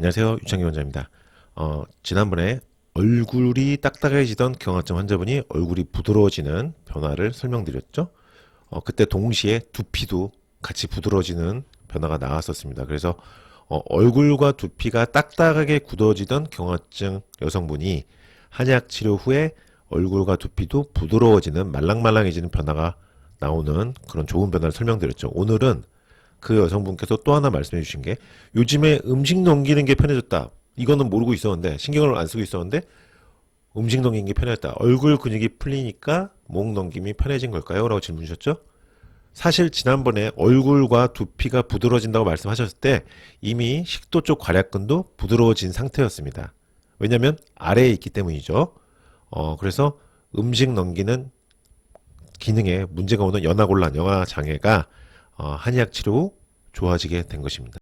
안녕하세요. 유창기 원장입니다. 어, 지난번에 얼굴이 딱딱해지던 경화증 환자분이 얼굴이 부드러워지는 변화를 설명드렸죠. 어, 그때 동시에 두피도 같이 부드러워지는 변화가 나왔었습니다. 그래서 어, 얼굴과 두피가 딱딱하게 굳어지던 경화증 여성분이 한약 치료 후에 얼굴과 두피도 부드러워지는 말랑말랑해지는 변화가 나오는 그런 좋은 변화를 설명드렸죠. 오늘은 그 여성분께서 또 하나 말씀해 주신 게 요즘에 음식 넘기는 게 편해졌다. 이거는 모르고 있었는데 신경을 안 쓰고 있었는데 음식 넘기는 게 편해졌다. 얼굴 근육이 풀리니까 목 넘김이 편해진 걸까요? 라고 질문 주셨죠? 사실 지난번에 얼굴과 두피가 부드러워진다고 말씀하셨을 때 이미 식도 쪽 괄약근도 부드러워진 상태였습니다. 왜냐면 아래에 있기 때문이죠. 어, 그래서 음식 넘기는 기능에 문제가 오는 연화곤란, 영아 장애가 어, 한의학 치료 후 좋아지게 된 것입니다.